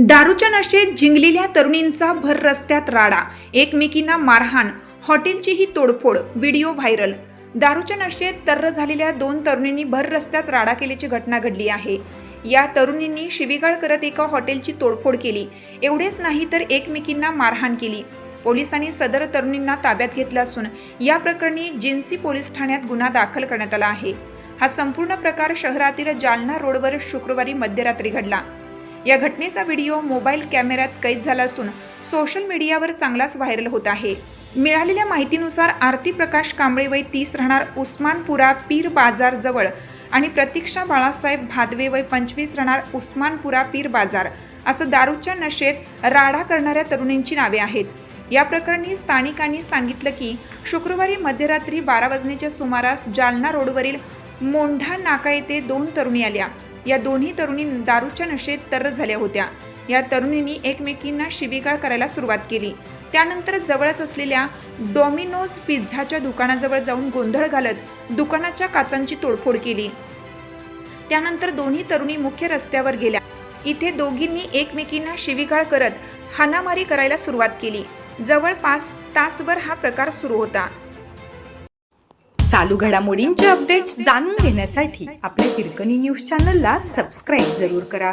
दारूच्या नशेत जिंकलेल्या तरुणींचा भर रस्त्यात राडा. एकमेकींना मारहाण. हॉटेलची ही तोडफोड. Video viral. दारूच्या नशेत तर्र झालेल्या दोन तरुणींनी भर रस्त्यात राडा केल्याची घटना घडली आहे. या तरुणींनी शिवीगाळ करत एका हॉटेलची तोडफोड केली. एवढेच नाही तर एकमेकींना मारहाण केली. पोलिसांनी सदर तरुणींना ताब्यात घेतलं असून या प्रकरणी जिन्सी पोलीस ठाण्यात गुन्हा दाखल करण्यात आला आहे. हा संपूर्ण प्रकार शहरातील जालना रोडवर शुक्रवारी मध्यरात्री घडला. या घटनेचा व्हिडिओ मोबाईल कॅमेऱ्यात कैद झाला असून सोशल मीडियावर चांगलाच व्हायरल होत आहे. मिळालेल्या माहितीनुसार आरती प्रकाश कांबळे वय तीस राहणार उस्मानपुरा पीर बाजार जवळ आणि प्रतीक्षा बाळासाहेब भादवे वय पंचवीस राहणार उस्मानपुरा पीर बाजार. असं दारूच्या नशेत राडा करणाऱ्या तरुणींची नावे आहेत. या प्रकरणी स्थानिकांनी सांगितलं की शुक्रवारी मध्यरात्री बारा वाजण्याच्या सुमारास जालना रोडवरील मोंढा नाका येथे दोन तरुणी आल्या. या दोन्ही तरुणी दारूच्या नशेत तर झाल्या होत्या. या तरुणींनी एकमेकींना शिवीगाळ करायला सुरुवात केली. त्यानंतर जवळच असलेल्या डॉमिनोज पिझ्झाच्या दुकानाजवळ जाऊन गोंधळ घालत दुकानाच्या काचांची तोडफोड केली. त्यानंतर दोन्ही तरुणी मुख्य रस्त्यावर गेल्या. इथे दोघींनी एकमेकींना शिवीगाळ करत हाणामारी करायला सुरुवात केली. जवळपास तासभर हा प्रकार सुरू होता. चालू घडामोडींचे अपडेट्स जाणून घेण्यासाठी आपल्या हिरकणी न्यूज चॅनलला सबस्क्राईब जरूर करा.